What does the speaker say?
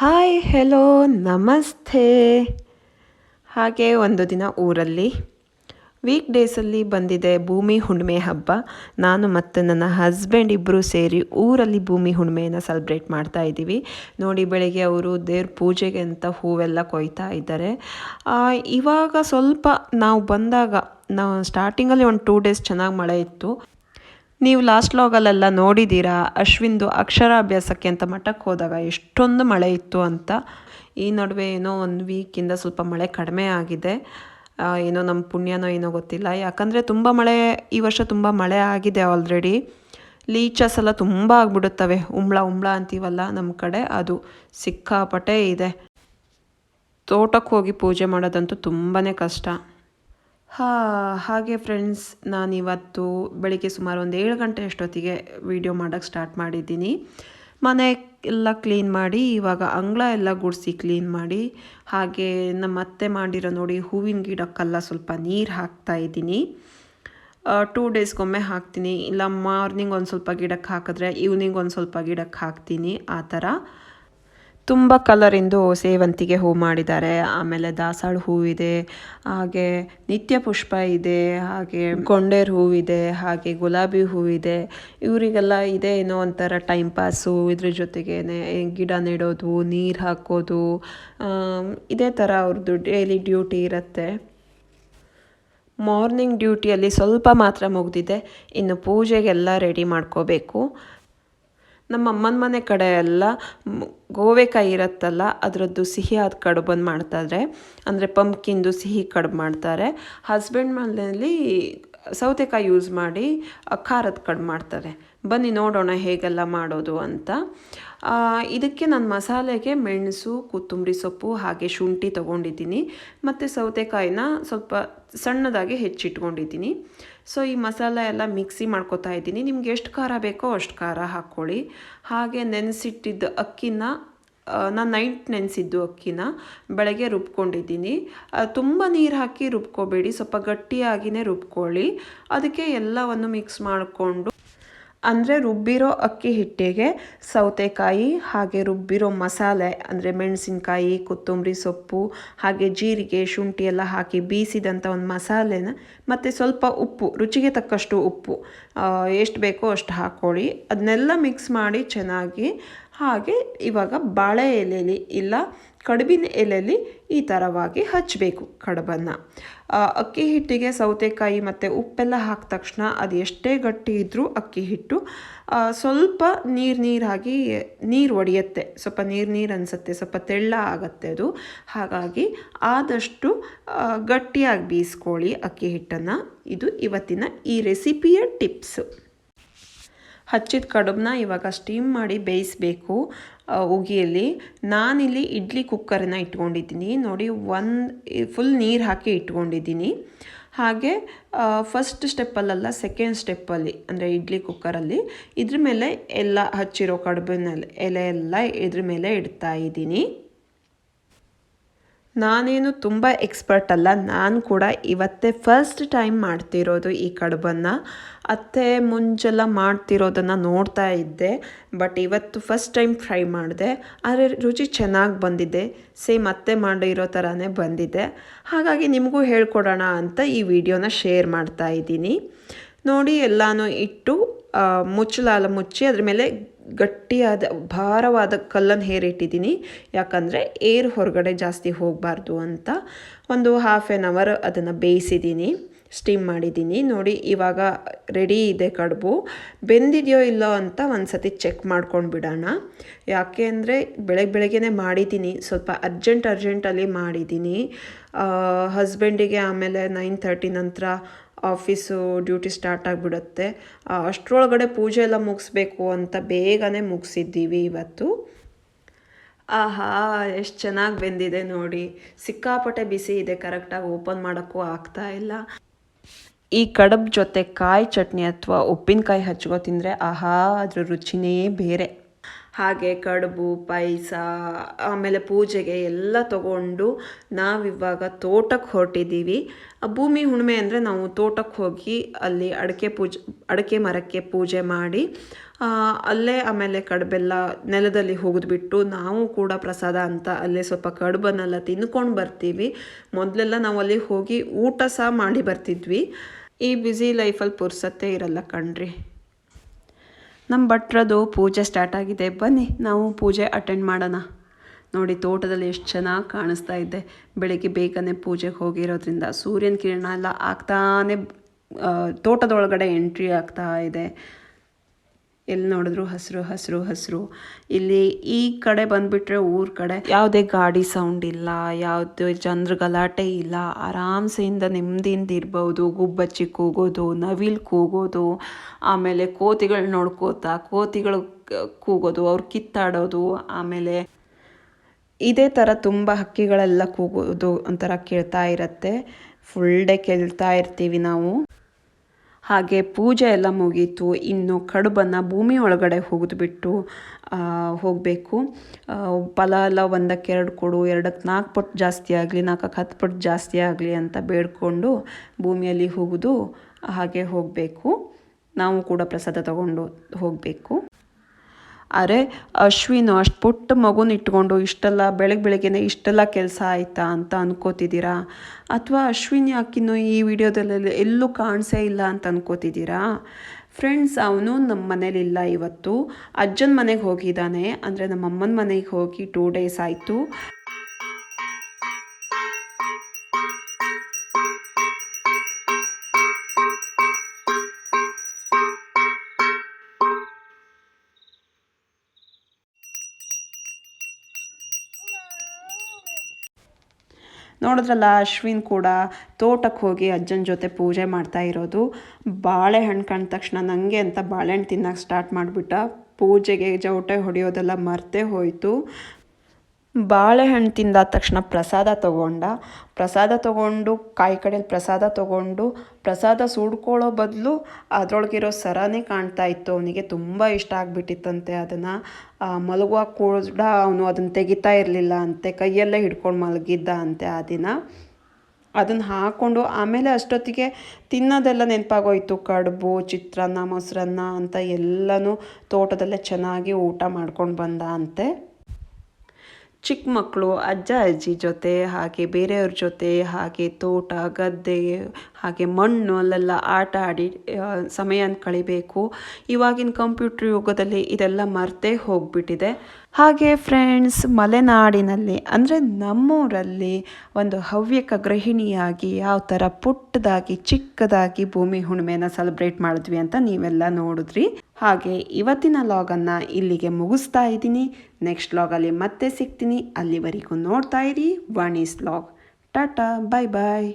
Hi hello ನಮಸ್ತೆ. ಹಾಗೆ ಒಂದು ದಿನ ಊರಲ್ಲಿ ವೀಕ್ ಡೇಸಲ್ಲಿ ಬಂದಿದೆ ಭೂಮಿ ಹುಣ್ಣಿಮೆ ಹಬ್ಬ. ನಾನು ಮತ್ತು ನನ್ನ ಹಸ್ಬೆಂಡ್ ಇಬ್ಬರು ಸೇರಿ ಊರಲ್ಲಿ ಭೂಮಿ ಹುಣ್ಣಿಮೆಯನ್ನು ಸೆಲೆಬ್ರೇಟ್ ಮಾಡ್ತಾ ಇದ್ದೀವಿ. ನೋಡಿ, ಬೆಳಗ್ಗೆ ಅವರು ದೇವ್ರ ಪೂಜೆಗೆ ಅಂತ ಹೂವೆಲ್ಲ ಕೊಯ್ತಾ ಇದ್ದಾರೆ. ಇವಾಗ ಸ್ವಲ್ಪ ನಾವು ಬಂದಾಗ, ನಾವು ಸ್ಟಾರ್ಟಿಂಗಲ್ಲಿ ಒಂದು ಟೂ ಡೇಸ್ ಚೆನ್ನಾಗಿ ಮಳೆ ಇತ್ತು. ನೀವು ಲಾಸ್ಟ್ ಲಾಗಲ್ಲೆಲ್ಲ ನೋಡಿದ್ದೀರಾ ಅಶ್ವಿಂದು ಅಕ್ಷರಾಭ್ಯಾಸಕ್ಕೆ ಅಂತ ಮಠಕ್ಕೆ ಹೋದಾಗ ಎಷ್ಟೊಂದು ಮಳೆ ಇತ್ತು ಅಂತ. ಈ ನಡುವೆ ಏನೋ ಒಂದು ವೀಕಿಂದ ಸ್ವಲ್ಪ ಮಳೆ ಕಡಿಮೆ ಆಗಿದೆ. ಏನೋ ನಮ್ಮ ಪುಣ್ಯನೋ ಏನೋ ಗೊತ್ತಿಲ್ಲ. ಯಾಕಂದರೆ ತುಂಬ ಮಳೆ, ಈ ವರ್ಷ ತುಂಬ ಮಳೆ ಆಗಿದೆ ಆಲ್ರೆಡಿ ಲೀಚಸ್ ಎಲ್ಲ ತುಂಬ ಆಗ್ಬಿಡುತ್ತವೆ. ಉಂಬ್ಳ ಉಂಬ್ಳ ಅಂತೀವಲ್ಲ ನಮ್ಮ ಕಡೆ, ಅದು ಸಿಕ್ಕಾಪಟ್ಟೆ ಇದೆ. ತೋಟಕ್ಕೆ ಹೋಗಿ ಪೂಜೆ ಮಾಡೋದಂತೂ ತುಂಬಾ ಕಷ್ಟ. ಹಾ, ಹಾಗೆ ಫ್ರೆಂಡ್ಸ್ ನಾನಿವತ್ತು ಬೆಳಿಗ್ಗೆ ಸುಮಾರು ಒಂದು ಏಳು ಗಂಟೆ ಅಷ್ಟೊತ್ತಿಗೆ ವಿಡಿಯೋ ಮಾಡೋಕ್ಕೆ ಸ್ಟಾರ್ಟ್ ಮಾಡಿದ್ದೀನಿ. ಮನೆ ಎಲ್ಲ ಕ್ಲೀನ್ ಮಾಡಿ, ಇವಾಗ ಅಂಗಳ ಎಲ್ಲ ಗುಡಿಸಿ ಕ್ಲೀನ್ ಮಾಡಿ, ಹಾಗೆ ನಮ್ಮ ಅತ್ತೆ ಮಾಡಿರೋ ನೋಡಿ ಹೂವಿನ ಗಿಡಕ್ಕೆಲ್ಲ ಸ್ವಲ್ಪ ನೀರು ಹಾಕ್ತಾ ಇದ್ದೀನಿ. ಟೂ ಡೇಸ್ಗೊಮ್ಮೆ ಹಾಕ್ತೀನಿ. ಇಲ್ಲ ಮಾರ್ನಿಂಗ್ ಒಂದು ಸ್ವಲ್ಪ ಗಿಡಕ್ಕೆ ಹಾಕಿದ್ರೆ ಈವ್ನಿಂಗ್ ಒಂದು ಸ್ವಲ್ಪ ಗಿಡಕ್ಕೆ ಹಾಕ್ತೀನಿ, ಆ ಥರ. ತುಂಬ ಕಲರಿಂದು ಸೇವಂತಿಗೆ ಹೂ ಮಾಡಿದ್ದಾರೆ. ಆಮೇಲೆ ದಾಸಾಳ ಹೂವಿದೆ ಹಾಗೆ ನಿತ್ಯ ಪುಷ್ಪ ಇದೆ, ಹಾಗೆ ಕೊಂಡೇರ್ ಹೂವಿದೆ ಹಾಗೆ ಗುಲಾಬಿ ಹೂವಿದೆ ಇವರಿಗೆಲ್ಲ ಇದೆ ಏನೋ ಒಂಥರ ಟೈಮ್ ಪಾಸು ಇದ್ರ ಜೊತೆಗೆ ಗಿಡ ನೆಡೋದು, ನೀರು ಹಾಕೋದು ಇದೇ ಥರ ಅವ್ರದ್ದು ಡೈಲಿ ಡ್ಯೂಟಿ ಇರುತ್ತೆ. ಮಾರ್ನಿಂಗ್ ಡ್ಯೂಟಿಯಲ್ಲಿ ಸ್ವಲ್ಪ ಮಾತ್ರ ಮುಗಿದಿದೆ. ಇನ್ನು ಪೂಜೆಗೆಲ್ಲ ರೆಡಿ ಮಾಡ್ಕೋಬೇಕು. ನಮ್ಮ ಅಮ್ಮನ ಮನೆ ಕಡೆ ಎಲ್ಲ ಗೋವೆಕಾಯಿ ಇರುತ್ತಲ್ಲ, ಅದರದ್ದು ಸಿಹಿಯಾದ ಕಡುಬನ್ನು ಮಾಡ್ತಾರೆ ಅಂದರೆ ಪಂಪ್ಕಿಂದು ಸಿಹಿ ಕಡುಬು ಮಾಡ್ತಾರೆ ಹಸ್ಬೆಂಡ್ ಮನೆಯಲ್ಲಿ ಸೌತೆಕಾಯಿ ಯೂಸ್ ಮಾಡಿ ಖಾರದ ಕಡುಬು ಮಾಡ್ತಾರೆ. ಬನ್ನಿ ನೋಡೋಣ ಹೇಗೆಲ್ಲ ಮಾಡೋದು ಅಂತ. ಇದಕ್ಕೆ ನಾನು ಮಸಾಲೆಗೆ ಮೆಣಸು, ಕೊತ್ತಂಬರಿ ಸೊಪ್ಪು, ಹಾಗೆ ಶುಂಠಿ ತೊಗೊಂಡಿದ್ದೀನಿ. ಮತ್ತು ಸೌತೆಕಾಯಿನ ಸ್ವಲ್ಪ ಸಣ್ಣದಾಗಿ ಹೆಚ್ಚಿಟ್ಕೊಂಡಿದ್ದೀನಿ. ಸೊ ಈ ಮಸಾಲೆ ಎಲ್ಲ ಮಿಕ್ಸಿ ಮಾಡ್ಕೊತಾ ಇದ್ದೀನಿ. ನಿಮ್ಗೆ ಎಷ್ಟು ಖಾರ ಬೇಕೋ ಅಷ್ಟು ಖಾರ ಹಾಕ್ಕೊಳ್ಳಿ. ಹಾಗೆ ನೆನೆಸಿಟ್ಟಿದ್ದ ಅಕ್ಕಿನ ನಾನು ನೈಟ್ ನೆನೆಸಿದ್ದು ಅಕ್ಕಿನ ಬೆಳಗ್ಗೆ ರುಬ್ಕೊಂಡಿದ್ದೀನಿ. ತುಂಬ ನೀರು ಹಾಕಿ ರುಬ್ಕೋಬೇಡಿ. ಸ್ವಲ್ಪ ಗಟ್ಟಿಯಾಗಿಯೇ ರುಬ್ಕೊಳ್ಳಿ. ಅದಕ್ಕೆ ಎಲ್ಲವನ್ನು ಮಿಕ್ಸ್ ಮಾಡಿಕೊಂಡು ಅಂದರೆ ರುಬ್ಬಿರೋ ಅಕ್ಕಿ ಹಿಟ್ಟಿಗೆ ಸೌತೆಕಾಯಿ, ಹಾಗೆ ರುಬ್ಬಿರೋ ಮಸಾಲೆ, ಅಂದರೆ ಮೆಣಸಿನಕಾಯಿ, ಕೊತ್ತಂಬರಿ ಸೊಪ್ಪು, ಹಾಗೆ ಜೀರಿಗೆ, ಶುಂಠಿ ಎಲ್ಲ ಹಾಕಿ ಬೀಸಿದಂಥ ಒಂದು ಮಸಾಲೆನ, ಮತ್ತು ಸ್ವಲ್ಪ ಉಪ್ಪು, ರುಚಿಗೆ ತಕ್ಕಷ್ಟು ಉಪ್ಪು ಎಷ್ಟು ಬೇಕೋ ಅಷ್ಟು ಹಾಕ್ಕೊಳ್ಳಿ ಅದನ್ನೆಲ್ಲ ಮಿಕ್ಸ್ ಮಾಡಿ ಚೆನ್ನಾಗಿ, ಹಾಗೆ ಇವಾಗ ಬಾಳೆ ಎಲೆಯಲ್ಲಿ ಇಲ್ಲ ಕಡುಬಿನ ಎಲೆಯಲ್ಲಿ ಈ ಥರವಾಗಿ ಹಚ್ಚಬೇಕು ಕಡುಬನ್ನು. ಅಕ್ಕಿ ಹಿಟ್ಟಿಗೆ ಸೌತೆಕಾಯಿ ಮತ್ತು ಉಪ್ಪೆಲ್ಲ ಹಾಕಿದ ತಕ್ಷಣ ಅದು ಎಷ್ಟೇ ಗಟ್ಟಿ ಇದ್ದರೂ ಅಕ್ಕಿ ಹಿಟ್ಟು ಸ್ವಲ್ಪ ನೀರು ನೀರಾಗಿ ನೀರು ಒಡೆಯುತ್ತೆ. ಸ್ವಲ್ಪ ನೀರು ನೀರು ಅನಿಸುತ್ತೆ, ಸ್ವಲ್ಪ ತೆಳ್ಳ ಆಗುತ್ತೆ ಅದು. ಹಾಗಾಗಿ ಆದಷ್ಟು ಗಟ್ಟಿಯಾಗಿ ಬೀಸ್ಕೊಳ್ಳಿ ಅಕ್ಕಿ ಹಿಟ್ಟನ್ನು. ಇದು ಇವತ್ತಿನ ಈ ರೆಸಿಪಿಯ ಟಿಪ್ಸು ಹಚ್ಚಿದ ಕಡುಬನ್ನ ಇವಾಗ ಸ್ಟೀಮ್ ಮಾಡಿ ಬೇಯಿಸಬೇಕು. ಉಗಿಯಲ್ಲಿ. ನಾನಿಲ್ಲಿ ಇಡ್ಲಿ ಕುಕ್ಕರನ್ನ ಇಟ್ಕೊಂಡಿದ್ದೀನಿ. ನೋಡಿ, ಒಂದು ಫುಲ್ ನೀರು ಹಾಕಿ ಇಟ್ಕೊಂಡಿದ್ದೀನಿ. ಹಾಗೆ ಫಸ್ಟ್ ಸ್ಟೆಪ್ಪಲ್ಲ ಸೆಕೆಂಡ್ ಸ್ಟೆಪ್ಪಲ್ಲಿ ಅಂದರೆ ಇಡ್ಲಿ ಕುಕ್ಕರಲ್ಲಿ ಇದ್ರ ಮೇಲೆ ಎಲ್ಲ ಹಚ್ಚಿರೋ ಕಡುಬಿನ ಎಲೆ ಎಲ್ಲ ಇದ್ರ ಮೇಲೆ ಇಡ್ತಾ ಇದ್ದೀನಿ. ನಾನೇನು ತುಂಬ ಎಕ್ಸ್ಪರ್ಟ್ ಅಲ್ಲ, ನಾನು ಕೂಡ ಇವತ್ತೇ ಫಸ್ಟ್ ಟೈಮ್ ಮಾಡ್ತಿರೋದು ಈ ಕಡುಬನ್ನು. ಅತ್ತೆ ಮುಂಚೆಲ್ಲ ಮಾಡ್ತಿರೋದನ್ನು ನೋಡ್ತಾ ಇದ್ದೆ ಬಟ್ ಇವತ್ತು ಫಸ್ಟ್ ಟೈಮ್ ಫ್ರೈ ಮಾಡಿದೆ. ಆದರೆ ರುಚಿ ಚೆನ್ನಾಗಿ ಬಂದಿದೆ ಸೇಮ್ ಅತ್ತೆ ಮಾಡಿರೋ ಥರನೇ ಬಂದಿದೆ. ಹಾಗಾಗಿ ನಿಮಗೂ ಹೇಳ್ಕೊಡೋಣ ಅಂತ ಈ ವಿಡಿಯೋನ ಶೇರ್ ಮಾಡ್ತಾ ಇದ್ದೀನಿ. ನೋಡಿ, ಎಲ್ಲನೂ ಇಟ್ಟು ಮುಚ್ಚಲಾಲ ಮುಚ್ಚಿ ಅದ್ರ ಮೇಲೆ ಗಟ್ಟಿಯಾದ, ಭಾರವಾದ ಕಲ್ಲನ್ನು ಹೇರಿಟ್ಟಿದ್ದೀನಿ. ಯಾಕಂದರೆ ಏರ್ ಹೊರಗಡೆ ಜಾಸ್ತಿ ಹೋಗಬಾರ್ದು ಅಂತ ಒಂದು ಹಾಫ್ ಆ್ಯನ್ ಅವರ್ ಅದನ್ನು ಬೇಯಿಸಿದ್ದೀನಿ. ಸ್ಟೀಮ್ ಮಾಡಿದ್ದೀನಿ. ನೋಡಿ, ಇವಾಗ ರೆಡಿ ಇದೆ ಕಡುಬು. ಬೆಂದಿದೆಯೋ ಇಲ್ಲೋ ಅಂತ ಒಂದು ಸತಿ ಚೆಕ್ ಮಾಡ್ಕೊಂಡು ಬಿಡೋಣ. ಯಾಕೆ ಅಂದರೆ ಬೆಳಗ್ಗೆ ಬೆಳಗ್ಗೆನೇ ಮಾಡಿದ್ದೀನಿ. ಸ್ವಲ್ಪ ಅರ್ಜೆಂಟ್ ಅರ್ಜೆಂಟಲ್ಲಿ ಮಾಡಿದ್ದೀನಿ. ಹಸ್ಬೆಂಡಿಗೆ ಆಮೇಲೆ ನೈನ್ ತರ್ಟಿ ನಂತರ ಆಫೀಸು ಡ್ಯೂಟಿ ಸ್ಟಾರ್ಟ್ ಆಗಿಬಿಡುತ್ತೆ. ಅಷ್ಟರೊಳಗಡೆ ಪೂಜೆ ಎಲ್ಲ ಮುಗಿಸ್ಬೇಕು ಅಂತ ಬೇಗನೆ ಮುಗಿಸಿದ್ದೀವಿ ಇವತ್ತು. ಆಹಾ, ಎಷ್ಟು ಚೆನ್ನಾಗಿ ಬೆಂದಿದೆ ನೋಡಿ. ಸಿಕ್ಕಾಪಟ್ಟೆ ಬಿಸಿ ಇದೆ. ಕರೆಕ್ಟಾಗಿ ಓಪನ್ ಮಾಡೋಕ್ಕೂ ಆಗ್ತಾ ಇಲ್ಲ. ಈ ಕಡಬ್ ಜೊತೆ ಕಾಯಿ ಚಟ್ನಿ ಅಥವಾ ಉಪ್ಪಿನಕಾಯಿ ಹಚ್ಕೊ ತಿಂದರೆ ಆಹಾ, ಅದ್ರ ರುಚಿನೇ ಬೇರೆ. ಹಾಗೆ ಕಡುಬು, ಪಾಯಸ, ಆಮೇಲೆ ಪೂಜೆಗೆ ಎಲ್ಲ ತಗೊಂಡು ನಾವಿವಾಗ ತೋಟಕ್ಕೆ ಹೊರಟಿದ್ದೀವಿ. ಭೂಮಿ ಹುಣ್ಮೆ ಅಂದರೆ ನಾವು ತೋಟಕ್ಕೆ ಹೋಗಿ ಅಲ್ಲಿ ಅಡಿಕೆ ಪೂಜೆ, ಅಡಿಕೆ ಮರಕ್ಕೆ ಪೂಜೆ ಮಾಡಿ ಅಲ್ಲೇ ಆಮೇಲೆ ಕಡುಬೆಲ್ಲ ನೆಲದಲ್ಲಿ ಹೋಗಿದ್ಬಿಟ್ಟು ನಾವು ಕೂಡ ಪ್ರಸಾದ ಅಂತ ಅಲ್ಲೇ ಸ್ವಲ್ಪ ಕಡುಬನ್ನೆಲ್ಲ ತಿನ್ಕೊಂಡು ಬರ್ತೀವಿ. ಮೊದಲೆಲ್ಲ ನಾವು ಅಲ್ಲಿ ಹೋಗಿ ಊಟ ಸಹ ಮಾಡಿ ಬರ್ತಿದ್ವಿ. ಈ ಬ್ಯುಸಿ ಲೈಫಲ್ಲಿ ಪುರ್ಸತ್ತೇ ಇರಲ್ಲ ಕಣ್ರಿ. ನಮ್ಮ ಭಟ್ರದು ಪೂಜೆ ಸ್ಟಾರ್ಟ್ ಆಗಿದೆ. ಬನ್ನಿ, ನಾವು ಪೂಜೆ ಅಟೆಂಡ್ ಮಾಡೋಣ. ನೋಡಿ, ತೋಟದಲ್ಲಿ ಎಷ್ಟು ಚೆನ್ನಾಗಿ ಕಾಣಿಸ್ತಾ ಇದ್ದೆ ಬೆಳಿಗ್ಗೆ ಬೇಗನೆ ಪೂಜೆಗೆ ಹೋಗಿರೋದ್ರಿಂದ ಸೂರ್ಯನ ಕಿರಣ ಎಲ್ಲ ಆಗ್ತಾನೆ ತೋಟದೊಳಗಡೆ ಎಂಟ್ರಿ ಆಗ್ತಾ ಇದೆ. ಎಲ್ಲಿ ನೋಡಿದ್ರು ಹಸಿರು ಹಸಿರು ಹಸಿರು. ಇಲ್ಲಿ ಈ ಕಡೆ ಬಂದುಬಿಟ್ರೆ ಊರ ಕಡೆ ಯಾವುದೇ ಗಾಡಿ ಸೌಂಡ್ ಇಲ್ಲ, ಯಾವುದೇ ಜನರ ಗಲಾಟೆ ಇಲ್ಲ. ಆರಾಮ್ಸೆಯಿಂದ ನೆಮ್ಮದಿಯಿಂದ ಇರ್ಬೋದು. ಗುಬ್ಬಚ್ಚಿ ಕೂಗೋದು, ನವಿಲು ಕೂಗೋದು, ಆಮೇಲೆ ಕೋತಿಗಳು ನೋಡ್ಕೋತಾ, ಕೋತಿಗಳು ಕೂಗೋದು, ಅವ್ರು ಕಿತ್ತಾಡೋದು, ಆಮೇಲೆ ಇದೇ ಥರ ತುಂಬ ಹಕ್ಕಿಗಳೆಲ್ಲ ಕೂಗೋದು ಒಂಥರ ಕೇಳ್ತಾ ಇರತ್ತೆ. ಫುಲ್ ಡೇ ಕೇಳ್ತಾ ಇರ್ತೀವಿ ನಾವು. ಹಾಗೆ ಪೂಜೆ ಎಲ್ಲ ಮುಗೀತು. ಇನ್ನು ಕಡುಬನ್ನು ಭೂಮಿ ಒಳಗಡೆ ಹೋಗಿದ್ಬಿಟ್ಟು ಹೋಗಬೇಕು. ಫಲ ಎಲ್ಲ ಒಂದಕ್ಕೆ ಎರಡು ಕೊಡು, ಎರಡಕ್ಕೆ ನಾಲ್ಕು ಪಟ್ಟು ಜಾಸ್ತಿ ಆಗಲಿ, ನಾಲ್ಕಕ್ಕೆ ಹತ್ತು ಪಟ್ಟು ಜಾಸ್ತಿ ಆಗಲಿ ಅಂತ ಬೇಡ್ಕೊಂಡು ಭೂಮಿಯಲ್ಲಿ ಹೋಗೋದು ಹಾಗೆ ಹೋಗಬೇಕು. ನಾವು ಕೂಡ ಪ್ರಸಾದ ತಗೊಂಡು ಹೋಗಬೇಕು. ಅರೆ ಅಶ್ವಿನು, ಅಷ್ಟು ಪುಟ್ಟ ಮಗುನ ಇಟ್ಕೊಂಡು ಇಷ್ಟೆಲ್ಲ ಬೆಳಗ್ಗೆ ಬೆಳಗ್ಗೆನೆ ಇಷ್ಟೆಲ್ಲ ಕೆಲಸ ಆಯಿತಾ ಅಂತ ಅನ್ಕೋತಿದ್ದೀರಾ? ಅಥವಾ ಅಶ್ವಿನ್ ಯಾಕಿನ್ನು ಈ ವಿಡಿಯೋದಲ್ಲಿ ಎಲ್ಲೂ ಕಾಣಿಸೇ ಇಲ್ಲ ಅಂತ ಅನ್ಕೋತಿದ್ದೀರಾ? ಫ್ರೆಂಡ್ಸ್, ಅವನು ನಮ್ಮ ಮನೇಲಿಲ್ಲ ಇವತ್ತು. ಅಜ್ಜನ ಮನೆಗೆ ಹೋಗಿದ್ದಾನೆ. ಅಂದರೆ ನಮ್ಮ ಅಮ್ಮನ ಮನೆಗೆ ಹೋಗಿ ಟೂ ಡೇಸ್ ಆಯಿತು. ನೋಡಿದ್ರಲ್ಲ, ಅಶ್ವಿನ್ ಕೂಡ ತೋಟಕ್ಕೆ ಹೋಗಿ ಅಜ್ಜನ ಜೊತೆ ಪೂಜೆ ಮಾಡ್ತಾ ಇರೋದು. ಬಾಳೆಹಣ್ಣು ಕಂಡ ತಕ್ಷಣ ನನಗೆ ಅಂತ ಬಾಳೆಹಣ್ಣು ತಿನ್ನೋಕೆ ಸ್ಟಾರ್ಟ್ ಮಾಡಿಬಿಟ್ಟ. ಪೂಜೆಗೆ ಜೌಟೆ ಹೊಡೆಯೋದೆಲ್ಲ ಮರೆತೇ ಹೋಯಿತು. ಬಾಳೆಹಣ್ಣು ತಿಂದಾದ ತಕ್ಷಣ ಪ್ರಸಾದ ತಗೊಂಡ, ಪ್ರಸಾದ ತಗೊಂಡು, ಕಾಯಿ ಕಡೆಯಲ್ಲಿ ಪ್ರಸಾದ ತಗೊಂಡು, ಪ್ರಸಾದ ಸುಡ್ಕೊಳ್ಳೋ ಬದಲು ಅದರೊಳಗಿರೋ ಸರನೇ ಕಾಣ್ತಾ ಇತ್ತು. ಅವನಿಗೆ ತುಂಬ ಇಷ್ಟ ಆಗಿಬಿಟ್ಟಿತ್ತಂತೆ ಅದನ್ನು. ಮಲಗುವ ಕೂಡ ಅವನು ಅದನ್ನು ತೆಗಿತಾ ಇರಲಿಲ್ಲ ಅಂತೆ, ಕೈಯಲ್ಲೇ ಹಿಡ್ಕೊಂಡು ಮಲಗಿದ್ದ ಅಂತೆ ಆ ದಿನ. ಅದನ್ನು ಹಾಕ್ಕೊಂಡು ಆಮೇಲೆ ಅಷ್ಟೊತ್ತಿಗೆ ತಿನ್ನೋದೆಲ್ಲ ನೆನಪಾಗೋಯ್ತು. ಕಡುಬು, ಚಿತ್ರಾನ್ನ, ಮೊಸರನ್ನ ಅಂತ ಎಲ್ಲನೂ ತೋಟದಲ್ಲೇ ಚೆನ್ನಾಗಿ ಊಟ ಮಾಡ್ಕೊಂಡು ಬಂದ ಅಂತೆ. ಚಿಕ್ಕ ಮಕ್ಕಳು ಅಜ್ಜ, ಅಜ್ಜಿ ಜೊತೆ, ಹಾಗೆ ಬೇರೆಯವ್ರ ಜೊತೆ, ಹಾಗೆ ತೋಟ, ಗದ್ದೆ, ಹಾಗೆ ಮಣ್ಣು ಅಲ್ಲೆಲ್ಲ ಆಟ ಆಡಿ ಸಮಯ ಸಮಯನ ಕಳಿಬೇಕು. ಇವಾಗಿನ ಕಂಪ್ಯೂಟರ್ ಯುಗದಲ್ಲಿ ಇದೆಲ್ಲ ಮರ್ತೇ ಹೋಗ್ಬಿಟ್ಟಿದೆ. ಹಾಗೆ ಫ್ರೆಂಡ್ಸ್, ಮಲೆನಾಡಿನಲ್ಲಿ, ಅಂದರೆ ನಮ್ಮೂರಲ್ಲಿ ಒಂದು ಹವ್ಯಕ ಗೃಹಿಣಿಯಾಗಿ ಯಾವ ಥರ ಪುಟ್ಟದಾಗಿ ಚಿಕ್ಕದಾಗಿ ಭೂಮಿ ಹುಣ್ಣಿಮೆನ ಸೆಲೆಬ್ರೇಟ್ ಮಾಡಿದ್ವಿ ಅಂತ ನೀವೆಲ್ಲ ನೋಡಿದ್ರಿ. ಹಾಗೆ ಇವತ್ತಿನ ಲಾಗನ್ನು ಇಲ್ಲಿಗೆ ಮುಗಿಸ್ತಾ ಇದ್ದೀನಿ. ನೆಕ್ಸ್ಟ್ ಲಾಗಲ್ಲಿ ಮತ್ತೆ ಸಿಗ್ತೀನಿ. ಅಲ್ಲಿವರೆಗೂ ನೋಡ್ತಾ ಇರಿ. ವಾಣೀಸ್ ಲಾಗ್ ಟಾಟಾ ಬಾಯ್ ಬಾಯ್